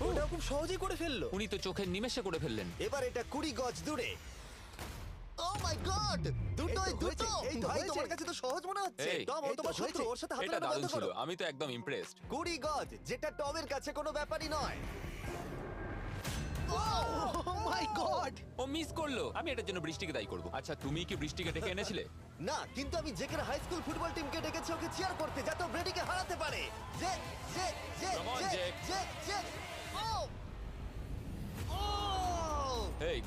ওটা খুব সহজেই করে ফেলল। উনি তো চোখের নিমেষে করে ফেললেন। এবার এটা কুড়ি গজ দূরে। Oh my God! দুটোই এই তো হয়েছে, দুটো এই তো ভাই তোমার কাছে তো সহজ মনে হচ্ছে। এই, টম ও এই তো তোমার শত্রু হয়েছে। ওর সাথে হাত এটা মেলানো দারুণ বন্ধ ছিল করো। আমি তো একদম ইমপ্রেসড কুড়ি গজ যেটা টমের কাছে কোনো ব্যাপারই নয়। ও মাই গড! ও মিস করল। আমি এটার জন্য বৃষ্টিকে দায়ী করব। আচ্ছা তুমি কি বৃষ্টিকে ডেকে এনেছিলে? না কিন্তু আমি জেকের হাই স্কুল ফুটবল টিমকে ডেকেছি ওকে চিয়ার করতে যাতে ব্রেডিকে হারাতে পারে। Come on, Jake. Oh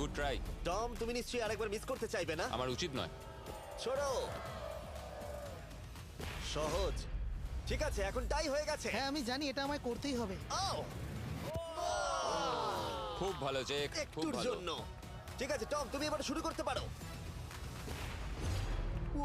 good try Tom তুমি নিশ্চয়ই আরেকবার মিস করতে চাইবে না? আমার উচিত নয়। ছোড়ো সহজ। ঠিক আছে এখন টাই হয়ে গেছে। হ্যাঁ আমি জানি এটা আমায় করতেই হবে। ও খুব ভালো জেক খুব একটুর ভালো। জন্য। ঠিক আছে টম তুমি এবার শুরু করতে পারো। ও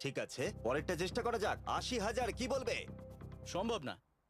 ঠিক আছে পরেরটা চেষ্টা করা যাক। আশি হাজার কি বলবে? সম্ভব না।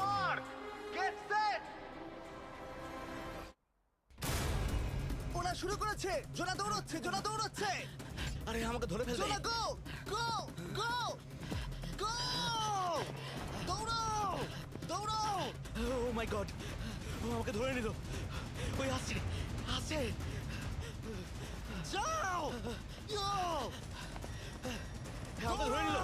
mark get set ওরা শুরু করেছে। জোনা দৌড়চ্ছে জোনা দৌড়চ্ছে। আরে আমাকে ধরে ফেলবে। জোনা গো গো গো গো দৌড়াও দৌড়াও ও মাই গড ও আমাকে ধরে নিল। ওই আসছে আসছে। যাও! ইয়ো আমাকে ধরে নিল।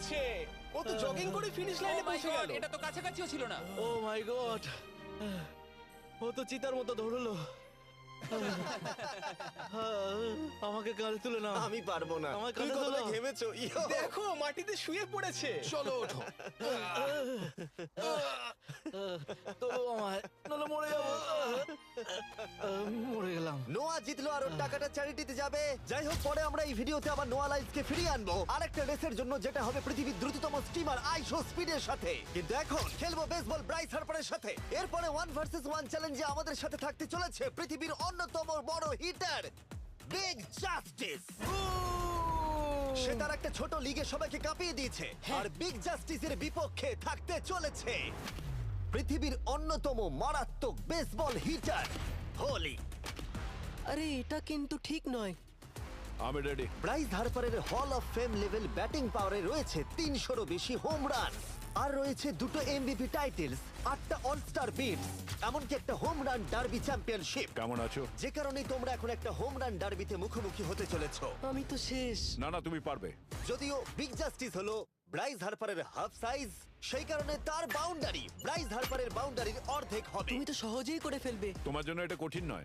করছে ও তো জগিং করে ফিনিশ Oh লাইনে পৌঁছে গেল। এটা তো কাছাকাছিও ছিল না। ও মাই গড ও তো চিতার মতো ধরলো। আমাকে কাঁধে তুলে না আমি পারব না। আমার কাল তোলো। ঘেমেছো? দেখো মাটিতে শুয়ে পড়েছে। চলো ওঠো। তোলো আমায় নাহলে মরে যাব আহ, মরে গেলাম নোয়া জিতলো আর ওর টাকাটা চ্যারিটিতে যাবে। যাই হোক পরে আমরা এই ভিডিওতে আবার নোয়া লাইফকে ফিরিয়ে আনব। আরেকটা রেসের জন্য যেটা হবে পৃথিবীর দ্রুততম স্টিমার আইশো স্পিডের সাথে। কিন্তু এখন খেলব বেসবল ব্রাইস হার্পারের সাথে। এরপরে ওয়ান ভার্সেস ওয়ান চ্যালেঞ্জে আমাদের সাথে থাকতে চলেছে পৃথিবীর অন্যতম বড় হিটার বিগ জাস্টিস সে তার একটা ছোট লিগে সবাইকে কাঁপিয়ে দিয়েছে। আর বিগ জাস্টিসের বিপক্ষে থাকতে চলেছে। পৃথিবীর অন্যতম মারাত্মক বেসবল হিটার হোলি আরে এটা কিন্তু ঠিক নয়। আমি ready Bryce হার্পারের hall of fame level batting পাওয়ারে রয়েছে তিনশোরও বেশি হোম রান আর রয়েছে দুটো এমবিপি টাইটেলস আটটা অলস্টার বিটস এমনকি একটা হোম রান ডার্বি চ্যাম্পিয়নশিপ কেমন আছো? যে কারণে তোমরা এখন একটা হোম রান ডার্বিতে মুখোমুখি হতে চলেছো। আমি তো শেষ। না না তুমি পারবে। যদিও বিগ জাস্টিস হলো ব্রাইস হারপারের হাফ সাইজ সেই কারণে তার বাউন্ডারি ব্রাইস হারপারের বাউন্ডারির অর্ধেক হবে। তুমি তো সহজেই করে ফেলবে। তোমার জন্য এটা কঠিন নয়।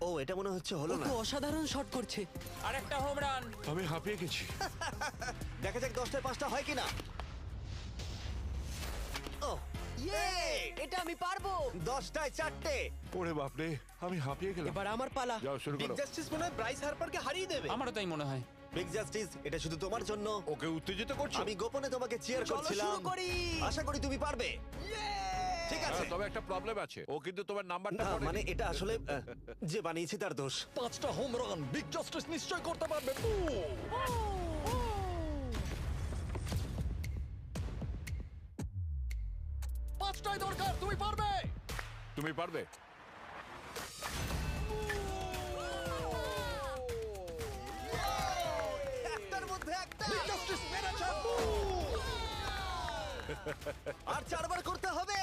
ও এটা মনে হচ্ছে ও হলো না। তো অসাধারণ শট করছে। আর একটা হোম রান আমি হাঁপিয়ে গেছি। দেখা যাক দশটায় পাঁচটা হয় কিনা। ও ইয়ে এটা আমি পারব। দশটায় চারটে। ওরে বাপরে আমি হাঁপিয়ে গেলাম। এবার আমার পালা। যাও শুরু বিগ করো। জাস্টিস মনে হয় ব্রাইস হারপারকে হারিয়ে দেবে। আমারও তাই মনে হয়। বিগ জাস্টিস এটা শুধু তোমার জন্য। ওকে উত্তেজিত করছ? আমি গোপনে তোমাকে চিয়ার চলো করছিলাম। শুরু করি। আশা করি তুমি পারবে। ঠিক আছে। হ্যাঁ, তবে একটা প্রবলেম আছে। ও কিন্তু তোমার নাম্বারটা না মানে এটা আসলে আহ, যে বানিয়েছে তার দোষ। পাঁচটা হোম রান বিগ জাস্টিস নিশ্চয় করতে পারবে। পাঁচটাই দরকার তুমি পারবে! তুমি পারবে। একটার মধ্যে একটা। বিগ জাস্টিস মেরেছে। আর চারবার করতে হবে।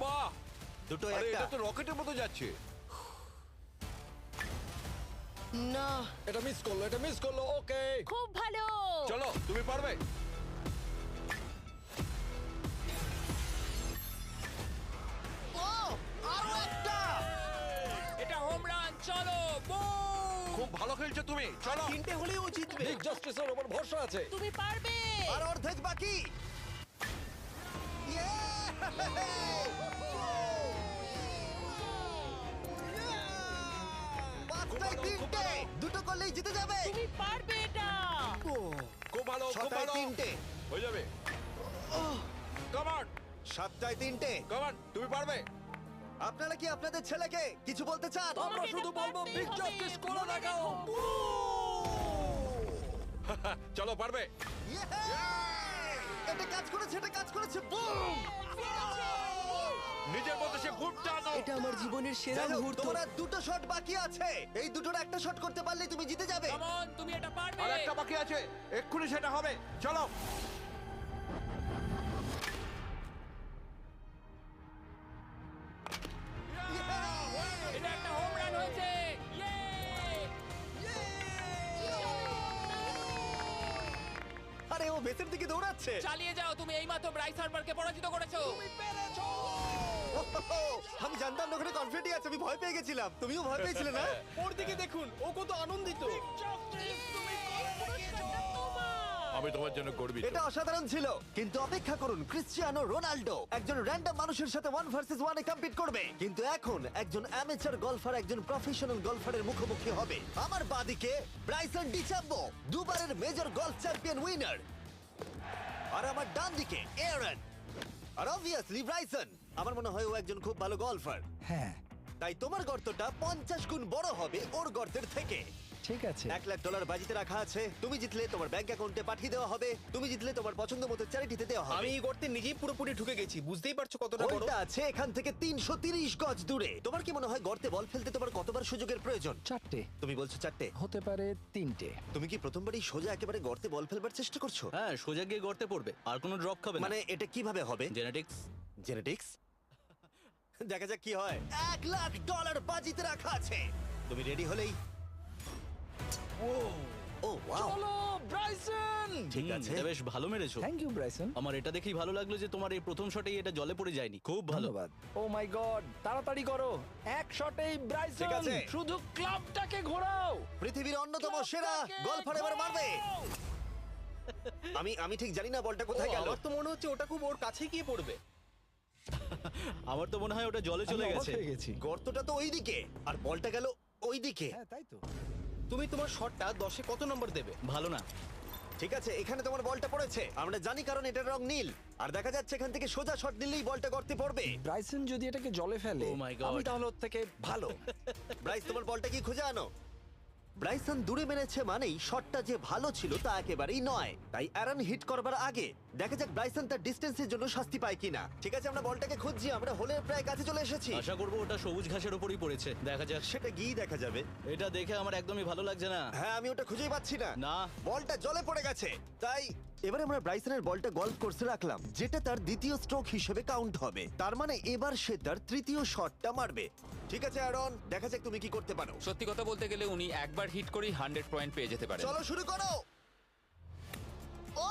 বাহ! দুটো আরে একটা। এটা তো রকেটের মতো যাচ্ছে। না। এটা মিস করল এটা মিস করল ওকে। খুব ভালো। চলো তুমি পারবে? ও আরও একটা। এটা হোম রান চলো boom! খুব ভালো খেলছো তুমি চলো। তিনটে হলেই ও জিতবে। বিগ জাস্টিসের উপর ভরসা আছে। তুমি পারবে। আর অর্ধেক বাকি! পাঁচটায় তিনটে। দুটো করলেই জিতে যাবে। তুমি পারবে এটা। খুব ভালো খুব ছটায় ভালো। তিনটে। হয়ে যাবে। কমান সাতটায় তিনটে। কমান তুমি পারবে। আপনারা কি আপনাদের ছেলেকে কিছু বলতে চান? আমরা শুধু বলব বিগ জাস্টিস করে দেখাও। চলো পারবে! এটা কাজ করেছে এটা কাজ করেছে। বুম নিজের মধ্যে সে টানো এটা আমার জীবনের সেরা যাই মুহূর্ত। তোমার আর দুটো শট বাকি আছে। এই দুটোর একটা শট করতে পারলে তুমি জিতে যাবে। Come তুমি এটা পারবে। আর একটা বাকি আছে। এক্ষুনি সেটা হবে। চলো। এটা একটা হোম রান হয়েছে। Yay! বেসের দিকে দৌড়াচ্ছে। চালিয়ে যাও তুমি এইমাত্র ব্রাইস হার্বারকে পরাজিত করেছ। ওহো, আমি কনফিডেন্ট আছে আমি ভয় পেয়ে গেছিলাম। তুমিও ভয় পেয়েছিলে না? ওর দিকে দেখুন ও কত আনন্দিত। আমি তোমার জন্য গর্বিত। এটা অসাধারণ ছিল। কিন্তু অপেক্ষা করুন ক্রিশ্চিয়ানো রোনাল্ডো একজন র্যান্ডম মানুষের সাথে ওয়ান ভার্সেস ওয়ানে কম্পিট করবে। কিন্তু এখন একজন অ্যামেচার গলফার একজন প্রফেশনাল গলফারের মুখোমুখি হবে। আমার বাদিকে ব্রাইসন ডিচাম্বো দুবারের মেজর গলফ চ্যাম্পিয়ন উইনার আর আমার ডান দিকে এয়ারন। আর অবভিয়াসলি ব্রাইসন। আমার মনে হয় ও একজন খুব ভালো গলফার। হ্যাঁ। তাই তোমার গর্তটা পঞ্চাশ গুণ বড় হবে ওর গর্তের থেকে। ঠিক আছে। এক লাখ ডলার বাজিতে রাখা আছে। তুমি জিতলে তোমার ব্যাংক অ্যাকাউন্টে পাঠিয়ে দেওয়া হবে। তুমি জিতলে তোমার পছন্দ মতো চ্যারিটিতে দেওয়া হবে। আমি এই গর্তে নিজেই পুরোপুরি ঢুকে গেছি। বুঝতেই পারছ কতটা বড়? ওইটা আছে এখান থেকে তিনশো তিরিশ গজ দূরে। তোমার কি মনে হয় গর্তে বল ফেলতে তোমার কতবার সুযোগের প্রয়োজন? চারটে। তুমি বলছো চারটে? হতে পারে তিনটে। তুমি কি প্রথমবারই সোজা একেবারে গর্তে বল ফেলবার চেষ্টা করছ? হ্যাঁ সোজা গিয়ে গর্তে পড়বে। আর কোনো ড্রপ খাবে মানে এটা কীভাবে হবে? জেনেটিক্স জেনেটিক্স দেখা যাক কি হয়। এক লাখ ডলার বাজিতে রাখা আছে। তুমি রেডি হলেই? ও। ওয়াও। চলো ব্রাইসন! ঠিক আছে। এটা বেশ ভালো মেরেছো। Thank you Bryson. আমার এটা দেখেই ভালো লাগল যে তোমার এই প্রথম শটেই এটা জলে পড়ে যায়নি। খুব ভালো। ধন্যবাদ। ও মাই গড তাড়াতাড়ি করো। এক শটেই ব্রাইসন ঠিক আছে। শুধু ক্লাবটাকে ঘোরাও। পৃথিবীর অন্যতম সেরা গলফার এবার মারবে। আমি আমি ঠিক জানি না বলটা কোথায় গেল। আমার তো মনে হচ্ছে ওটা খুব ওর কাছে গিয়ে পড়বে। আমার তো মনে হয় ওটা জলে চলে আমি অবাক গেছে। হয়ে গেছি। গর্তটা তো ওইদিকে আর বলটা গেল ওইদিকে। হ্যাঁ তাই তো। তুমি তোমার শটটা দশে কত নম্বর দেবে? ভালো না। ঠিক আছে এখানে তোমার বলটা পড়েছে। আমরা জানি কারণ এটার রং নীল। আর দেখা যাচ্ছে এখান থেকে সোজা শট নিলেই বলটা গর্তে পড়বে। ব্রাইসন যদি এটাকে জলে ফেলে Oh my God. আমি তাহলে ওর থেকে ভালো। ব্রাইস তোমার বলটা কি খুঁজে আনো? ব্রাইসন দূরে মেরেছে মানেই শটটা যে ভালো ছিল তা একেবারেই নয়। তাই অ্যারন হিট করবার আগে দেখা যাক ব্রাইসন তার ডিস্টেন্সের জন্য শাস্তি পায় কিনা। ঠিক আছে আমরা বলটাকে খুঁজছি আমরা হোলের প্রায় কাছে চলে এসেছি। আশা করব ওটা সবুজ ঘাসের উপরই পড়েছে। দেখা যাক। সেটা গিয়ে দেখা যাবে। এটা দেখে আমার একদমই ভালো লাগছে না। হ্যাঁ আমি ওটা খুঁজেই পাচ্ছি না। না। বলটা জলে পড়ে গেছে। তাই এবার আমরা ব্রাইসনের বলটা গল্প কোর্সে রাখলাম যেটা তার দ্বিতীয় স্ট্রোক হিসেবে কাউন্ট হবে। তার মানে এবার সে তার তৃতীয় শটটা মারবে। ঠিক আছে অ্যারন দেখা যাক তুমি কি করতে পারো। সত্যি কথা বলতে গেলে উনি একবার হিট করেই হান্ড্রেড পয়েন্ট পেয়ে যেতে পারে চলো শুরু করো! ও!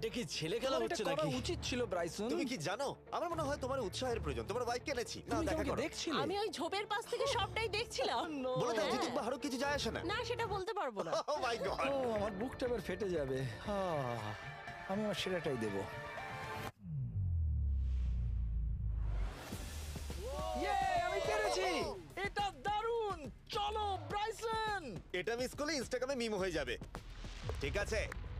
এটা কি ছেলে খেলা তোমার এটা করা নাকি? উচিত ছিল ব্রাইসন। তুমি কি জানো? আমার মনে হয় তোমার উৎসাহের প্রয়োজন। তোমার বাইক কিনেছি না তুমি দেখা আমাকে করো। দেখছিলে? আমি ওই ঝোপের পাশ থেকে সবটাই দেখছিলাম। বলে দাও। জিতুক বা হারুক কিছু যায় আসে না। না সেটা বলতে পারব না। ও মাই গড ও আমার বুকটা এবার ফেটে যাবে। আহ, আমি আমার সেরাটাই দেব। ইয়ে আমি পেরেছি! এটা দারুণ! চলো ব্রাইসন! এটা মিস করলে ইনস্টাগ্রামে মিম হয়ে যাবে। ঠিক আছে।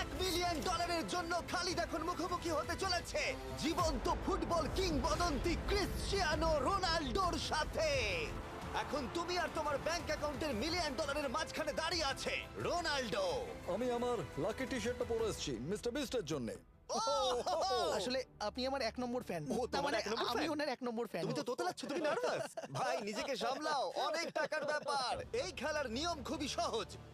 এক মিলিয়ন ডলারের জন্য খালিদ এখন মুখোমুখি হতে চলেছে। জীবন্ত ফুটবল কিংবদন্তি ক্রিশ্চিয়ানো রোনাল্ডোর সাথে। এখন তুমি আর তোমার ব্যাংক অ্যাকাউন্টের মিলিয়ন ডলারের মাঝখানে দাঁড়িয়ে আছে রোনাল্ডো। আমি আমার লাকি টি শার্টটা পরে এসেছি মিস্টার বিস্টের জন্য। আসলে আপনি আমার এক নম্বর ফ্যান। ও, তোমার এক নম্বর আমি ওনার এক নম্বর ফ্যান। তুমি তো তোতলাচ্ছ তুমি নার্ভাস ভাই নিজেকে সামলাও অনেক টাকার ব্যাপার। এই খেলার নিয়ম খুবই সহজ।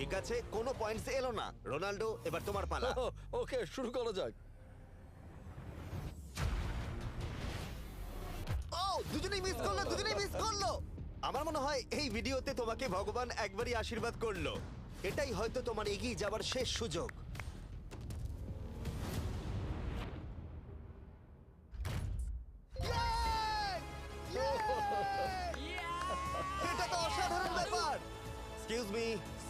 ঠিক আছে কোনো পয়েন্টস এলো না। রোনাল্ডো এবার তোমার পালা। ওকে শুরু করা যাক। ও দুজনেই মিস করল দুজনেই মিস করল। আমার মনে হয় এই ভিডিওতে তোমাকে ভগবান একবারই আশীর্বাদ করল। এটাই হয়তো তোমার এগিয়ে যাবার শেষ সুযোগ। এটা তো অসাধারণ ব্যাপার। Excuse me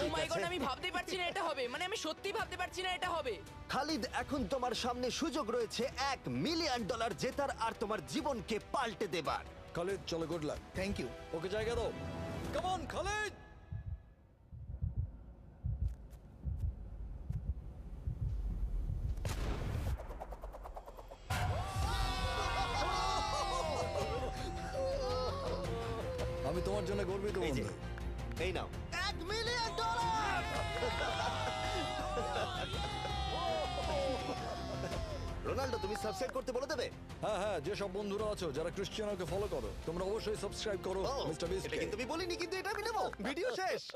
O my god আমি ভাবতেই পারছি না এটা হবে। মানে আমি সত্যি ভাবতে পারছি না এটা হবে। খালিদ এখন তোমার সামনে সুযোগ রয়েছে এক মিলিয়ন ডলার জেতার আর তোমার জীবনকে পাল্টে দেবার। খালিদ চলো good luck thank you okay জায়গা দাও। কেমন খালিদ! আমি তোমার জন্য গর্বিত এই নাও। রোনাল্ডো তুমি সাবস্ক্রাইব করতে বলে দেবে? হ্যাঁ হ্যাঁ যে সব বন্ধুরা আছো যারা ক্রিশ্চিয়ানোকে ফলো করো তোমরা অবশ্যই সাবস্ক্রাইব করো ও, মিস্টার বিস্ট এটা কিন্তু আমি বলিনি কিন্তু এটা আমি নেব। ভিডিও শেষ।